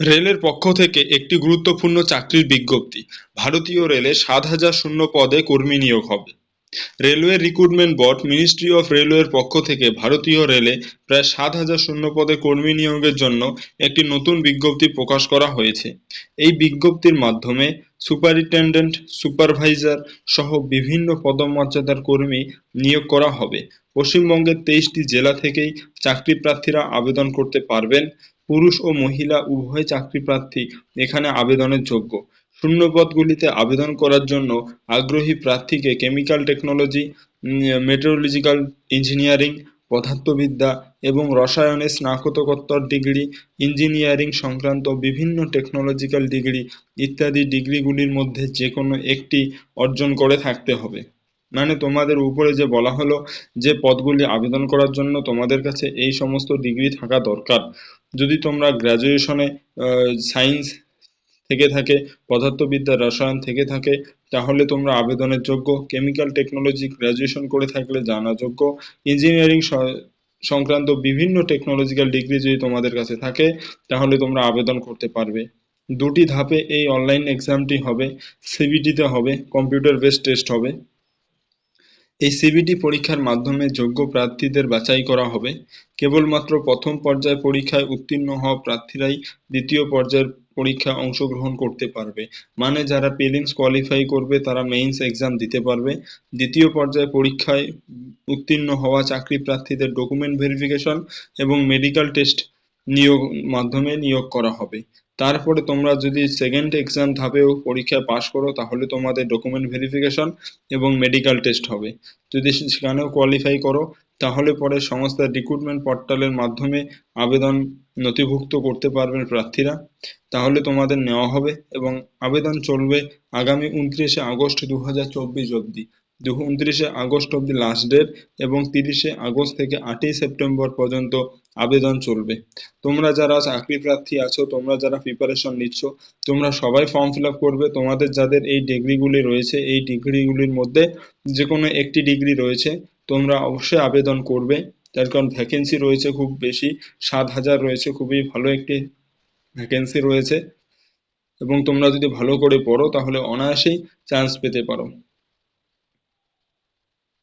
রেলের পক্ষ থেকে একটি গুরুত্বপূর্ণ চাকরির বিজ্ঞপ্তি। ভারতীয় রেলে সাত হাজার শূন্য পদে কর্মী নিয়োগ হবে। Railway recruitment board, ministry of রেলওয়ের পক্ষ থেকে ভারতীয় রেলে প্রায় সাত হাজার শূন্য পদে কর্মী নিয়োগের জন্য একটি নতুন বিজ্ঞপ্তি প্রকাশ করা হয়েছে। এই বিজ্ঞপ্তির মাধ্যমে সুপারিনটেনডেন্ট, সুপারভাইজার সহ বিভিন্ন পদমর্যাদার কর্মী নিয়োগ করা হবে। পশ্চিমবঙ্গের তেইশটি জেলা থেকেই চাকরি প্রার্থীরা আবেদন করতে পারবেন। পুরুষ ও মহিলা উভয় চাকরি প্রার্থী এখানে আবেদনের যোগ্য। শূন্য পদগুলিতে আবেদন করার জন্য আগ্রহী প্রার্থীকে কেমিক্যাল টেকনোলজি মেটেরোলজিক্যাল ইঞ্জিনিয়ারিং, পদার্থবিদ্যা এবং রসায়নে স্নাতকোত্তর ডিগ্রি, ইঞ্জিনিয়ারিং সংক্রান্ত বিভিন্ন টেকনোলজিক্যাল ডিগ্রি ইত্যাদি ডিগ্রিগুলির মধ্যে যে কোনো একটি অর্জন করে থাকতে হবে। মানে তোমাদের উপরে যে বলা হলো যে পদগুলি আবেদন করার জন্য তোমাদের কাছে এই সমস্ত ডিগ্রি থাকা দরকার। যদি তোমরা গ্র্যাজুয়েশনে সায়েন্স থেকে থাকে, পদার্থবিদ্যা, রসায়ন থেকে থাকে, তাহলে তোমরা আবেদনের যোগ্য। কেমিক্যাল টেকনোলজি গ্র্যাজুয়েশন করে থাকলে জানা যোগ্য। ইঞ্জিনিয়ারিং সংক্রান্ত বিভিন্ন টেকনোলজিক্যাল ডিগ্রি যদি তোমাদের কাছে থাকে, তাহলে তোমরা আবেদন করতে পারবে। দুটি ধাপে এই অনলাইন এক্সামটি হবে সিবিটিতে হবে কম্পিউটার বেস টেস্ট হবে। এই সিবিটি পরীক্ষার মাধ্যমে যোগ্য প্রার্থীদের বাছাই করা হবে। কেবলমাত্র প্রথম পর্যায় পরীক্ষায় উত্তীর্ণ হওয়া প্রার্থীরাই দ্বিতীয় পর্যায়ের পরীক্ষায় অংশগ্রহণ করতে পারবে। মানে যারা প্রিলিমস কোয়ালিফাই করবে, তারা মেইনস এক্সাম দিতে পারবে। দ্বিতীয় পর্যায়ে পরীক্ষায় উত্তীর্ণ হওয়া চাকরি প্রার্থীদের ডকুমেন্ট ভেরিফিকেশন এবং মেডিকেল টেস্ট নিয়োগ মাধ্যমে নিয়োগ করা হবে। তারপরে তোমরা যদি সেকেন্ড এক্সাম ধাপেও পরীক্ষায় পাশ করো, তাহলে তোমাদের ডকুমেন্ট ভেরিফিকেশন এবং মেডিকেল টেস্ট হবে। যদি সেখানেও কোয়ালিফাই করো, তাহলে পরে সংস্থার রিক্রুটমেন্ট পোর্টালের মাধ্যমে আবেদন নথিভুক্ত করতে পারবেন প্রার্থীরা। তাহলে তোমাদের নেওয়া হবে এবং আবেদন চলবে আগামী উনত্রিশে আগস্ট দু হাজার চব্বিশ অবধি। উনত্রিশে আগস্ট অবধি লাস্ট ডেট এবং তিরিশে আগস্ট থেকে আটই সেপ্টেম্বর পর্যন্ত আবেদন চলবে। তোমরা যারা চাকরি প্রার্থী আছো, তোমরা যারা প্রিপারেশন নিচ্ছ, তোমরা সবাই ফর্ম ফিল আপ করবে। তোমাদের যাদের এই ডিগ্রিগুলি রয়েছে, এই ডিগ্রিগুলির মধ্যে যে কোনো একটি ডিগ্রি রয়েছে, তোমরা অবশ্যই আবেদন করবে। তার কারণ ভ্যাকেন্সি রয়েছে খুব বেশি, সাত হাজার রয়েছে, খুবই ভালো একটি ভ্যাকেন্সি রয়েছে। এবং তোমরা যদি ভালো করে পড়ো, তাহলে অনায়াসেই চান্স পেতে পারো।